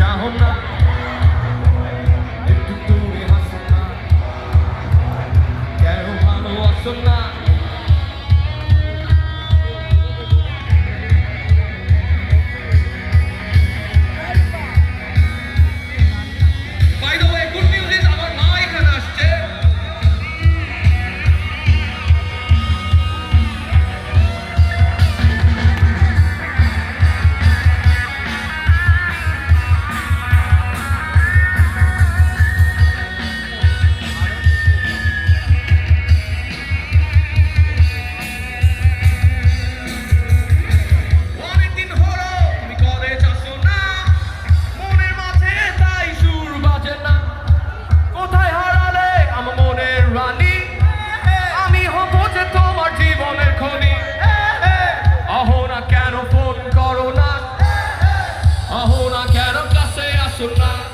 চাহনা Surprise.